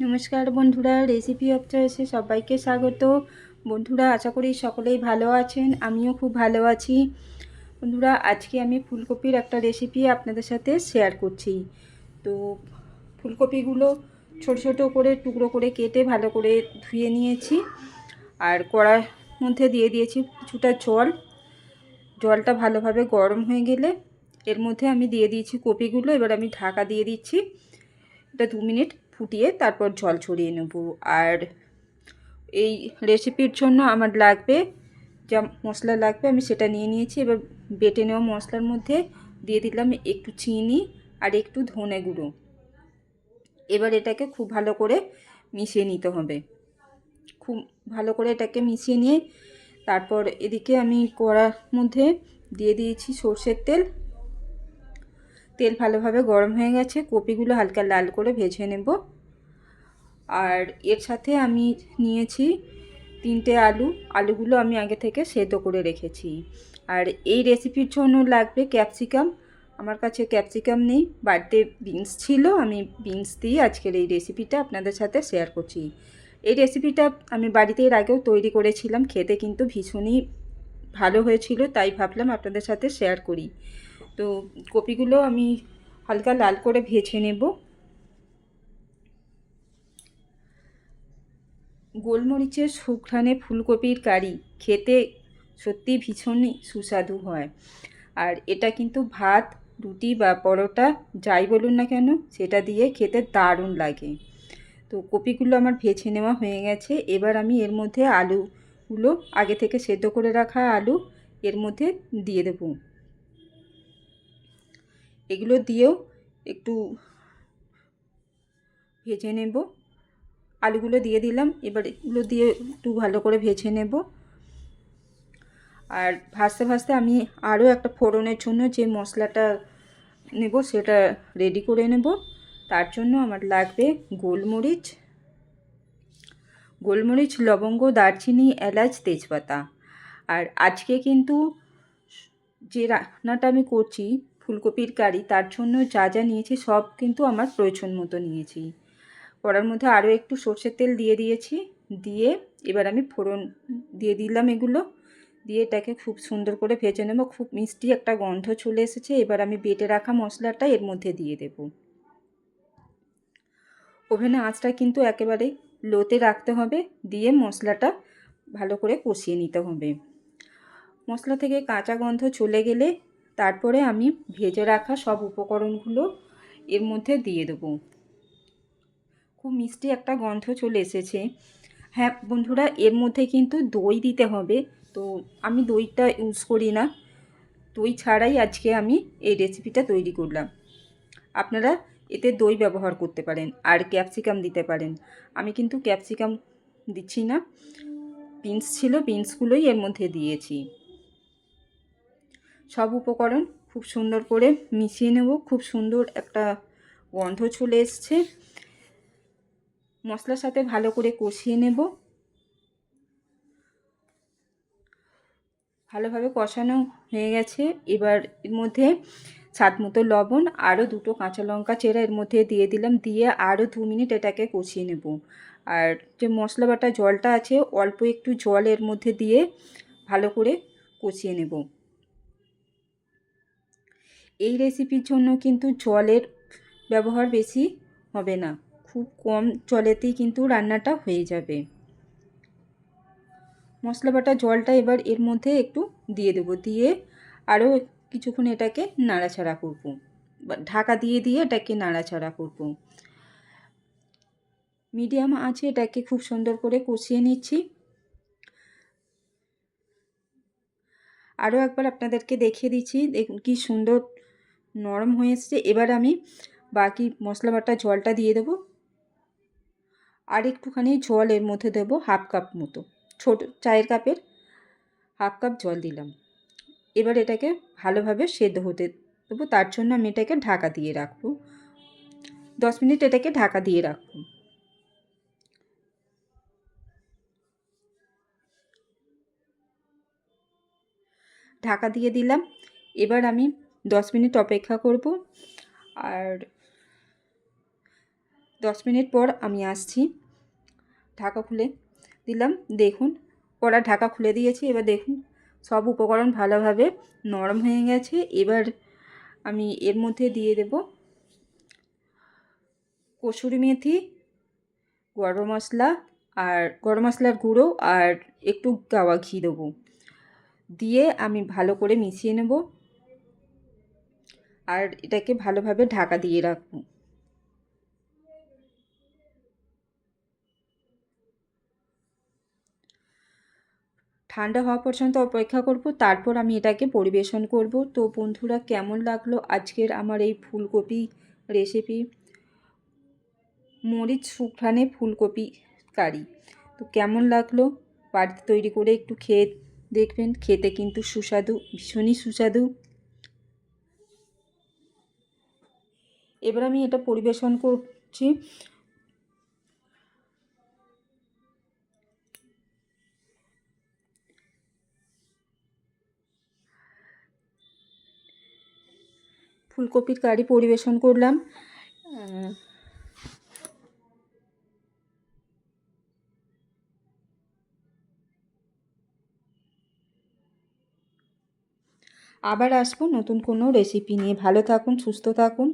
নমস্কার বন্ধুরা recipe of চয়েসে সবাইকে স্বাগত। বন্ধুরা, আশা করি সকলেই ভালো আছেন, আমিও খুব ভালো আছি। বন্ধুরা, আজকে আমি ফুলকপির একটা রেসিপি আপনাদের সাথে শেয়ার করছি। তো ফুলকপিগুলো ছোট ছোট করে, টুকরো করে কেটে ভালো করে ধুয়ে নিয়েছি। আর কড়ার মধ্যে দিয়ে দিয়েছি কিছুটা জল। জলটা ভালোভাবে গরম হয়ে গেলে এর মধ্যে আমি দিয়ে দিয়েছি কপিগুলো। এবার আমি ঢাকা দিয়ে দিচ্ছি। এটা দু মিনিট ফুটিয়ে তারপর জল ছড়িয়ে নেব। আর এই রেসিপির জন্য আমার লাগবে, যা মশলা লাগবে আমি সেটা নিয়ে নিয়েছি। এবার বেটে নেওয়া মশলার মধ্যে দিয়ে দিলাম একটু চিনি আর একটু ধনে গুঁড়ো। এবার এটাকে খুব ভালো করে মিশিয়ে নিতে হবে। খুব ভালো করে এটাকে মিশিয়ে নিয়ে তারপর এদিকে আমি কড়ার মধ্যে দিয়ে দিয়েছি সর্ষের তেল। তেল ভালোভাবে গরম হয়ে গেছে, কপিগুলো হালকা লাল করে ভেজে নেব। আর এর সাথে আমি নিয়েছি তিনটে আলু, আলুগুলো আমি আগে থেকে সেদ্ধ করে রেখেছি। আর এই রেসিপির জন্য লাগবে ক্যাপসিকাম। আমার কাছে ক্যাপসিকাম নেই, বাড়িতে বিনস ছিল, আমি বিনস দিয়ে আজকের এই রেসিপিটা আপনাদের সাথে শেয়ার করছি। এই রেসিপিটা আমি বাড়িতে এর আগেও তৈরি করেছিলাম, খেতে কিন্তু ভীষণই ভালো হয়েছিল, তাই ভাবলাম আপনাদের সাথে শেয়ার করি। তো কপিগুলো আমি হালকা লাল করে ভেজে নেব। গোলমরিচের সুঘ্রাণে ফুলকপির কারি খেতে সত্যি ভীষণই সুস্বাদু হয়। আর এটা কিন্তু ভাত, রুটি বা পরোটা, যাই বলুন না কেন, সেটা দিয়ে খেতে দারুণ লাগে। তো কপিগুলো আমার ভেজে নেওয়া হয়ে গেছে। এবার আমি এর মধ্যে আলুগুলো আগে থেকে সেদ্ধ করে রাখা আলু এর মধ্যে দিয়ে দেবো। এগুলো দিয়েও একটু ভেজে নেব। আলুগুলো দিয়ে দিলাম, এবার এগুলো দিয়ে একটু ভালো করে ভেজে নেব। আর ভাজতে ভাজতে আমি আরও একটা ফোড়নের জন্য যে মশলাটা নেব সেটা রেডি করে নেব। তার জন্য আমার লাগবে গোলমরিচ গোলমরিচ, লবঙ্গ, দারচিনি, এলাচ, তেজপাতা। আর আজকে কিন্তু যে রান্নাটা আমি করছি ফুলকপির কারি, তার জন্য যা যা নিয়েছি সব কিন্তু আমার প্রয়োজন মতো নিয়েছি। কড়ার মধ্যে আরও একটু সর্ষের তেল দিয়ে দিয়েছি। দিয়ে এবার আমি ফোড়ন দিয়ে দিলাম এগুলো। দিয়ে এটাকে খুব সুন্দর করে ভেজে নেব। খুব মিষ্টি একটা গন্ধ চলে এসেছে। এবার আমি বেটে রাখা মশলাটা এর মধ্যে দিয়ে দেব। ওভেনে আঁচটা কিন্তু একেবারে লোতে রাখতে হবে। দিয়ে মশলাটা ভালো করে কষিয়ে নিতে হবে। মশলা থেকে কাঁচা গন্ধ চলে গেলে তারপরে আমি ভেজে রাখা সব উপকরণগুলো এর মধ্যে দিয়ে দেবো। খুব মিষ্টি একটা গন্ধ চলে এসেছে। হ্যাঁ বন্ধুরা, এর মধ্যে কিন্তু দই দিতে হবে। তো আমি দইটা ইউজ করি না। দই ছাড়াই আজকে আমি এই রেসিপিটা তৈরি করলাম। আপনারা এতে দই ব্যবহার করতে পারেন আর ক্যাপসিকাম দিতে পারেন। আমি কিন্তু ক্যাপসিকাম দিচ্ছি না। বিনস ছিল বিনসগুলোই এর মধ্যে দিয়েছি। সব উপকরণ খুব সুন্দর করে মিশিয়ে নেব। খুব সুন্দর একটা গন্ধ চলে এসছে। মশলার সাথে ভালো করে কষিয়ে নেব। ভালোভাবে কষানো হয়ে গেছে। এবার এর মধ্যে স্বাদ মতো লবণ, আরও দুটো কাঁচা লঙ্কা চেরা এর মধ্যে দিয়ে দিলাম। দিয়ে আরও দু মিনিট এটাকে কষিয়ে নেব। আর যে মশলা বাটা জলটা আছে, অল্প একটু জল এর মধ্যে দিয়ে ভালো করে কষিয়ে নেব। এই রেসিপির জন্য কিন্তু জলের ব্যবহার বেশি হবে না। খুব কম জলেতেই কিন্তু রান্নাটা হয়ে যাবে। মশলা বাটা জলটা এবার এর মধ্যে একটু দিয়ে দেবো। দিয়ে আরও কিছুক্ষণ এটাকে নাড়াচাড়া করব। ঢাকা দিয়ে দিয়ে এটাকে নাড়াচাড়া করব। মিডিয়াম আছে এটাকে খুব সুন্দর করে কষিয়ে নিচ্ছি। আরও একবার আপনাদেরকে দেখিয়ে দিচ্ছি দেখুন কি সুন্দর নরম হয়ে এসছে। এবার আমি বাকি মশলা বাটা জলটা দিয়ে দেবো। আর একটুখানি জল এর মধ্যে দেবো হাফ কাপ মতো। ছোট চায়ের কাপের হাফ কাপ জল দিলাম। এবার এটাকে ভালোভাবে সেদ্ধ হতে দেবো। তার জন্য আমি এটাকে ঢাকা দিয়ে রাখব। দশ মিনিট এটাকে ঢাকা দিয়ে রাখব। ঢাকা দিয়ে দিলাম। এবার আমি দশ মিনিট অপেক্ষা করব। আর দশ মিনিট পর আমি আসছি। ঢাকা খুলে দিলাম। দেখুন, কড়া ঢাকা খুলে দিয়েছি। এবার দেখুন, সব উপকরণ ভালোভাবে নরম হয়ে গেছে। এবার আমি এর মধ্যে দিয়ে দেব কসুরি মেথি, গরম মশলা আর গরম মশলার গুঁড়ো আর একটু গাওয়া ঘি দেবো। দিয়ে আমি ভালো করে মিশিয়ে নেব। আর এটাকে ভালোভাবে ঢাকা দিয়ে রাখব। ঠান্ডা হওয়া পর্যন্ত অপেক্ষা করব, তারপর আমি এটাকে পরিবেশন করব। তো বন্ধুরা, কেমন লাগল আজকের আমার এই ফুলকপি রেসিপি মরিচ শুকরানে ফুলকপি কারি। তো কেমন লাগল? বাড়িতে তৈরি করে একটু খেয়ে দেখবেন, খেতে কিন্তু সুস্বাদু, ভীষণই সুস্বাদু। এবার আমি এটা পরিবেশন করছি। ফুলকপির কারি পরিবেশন করলাম। আবার আসব নতুন কোনো রেসিপি নিয়ে। ভালো থাকুন, সুস্থ থাকুন।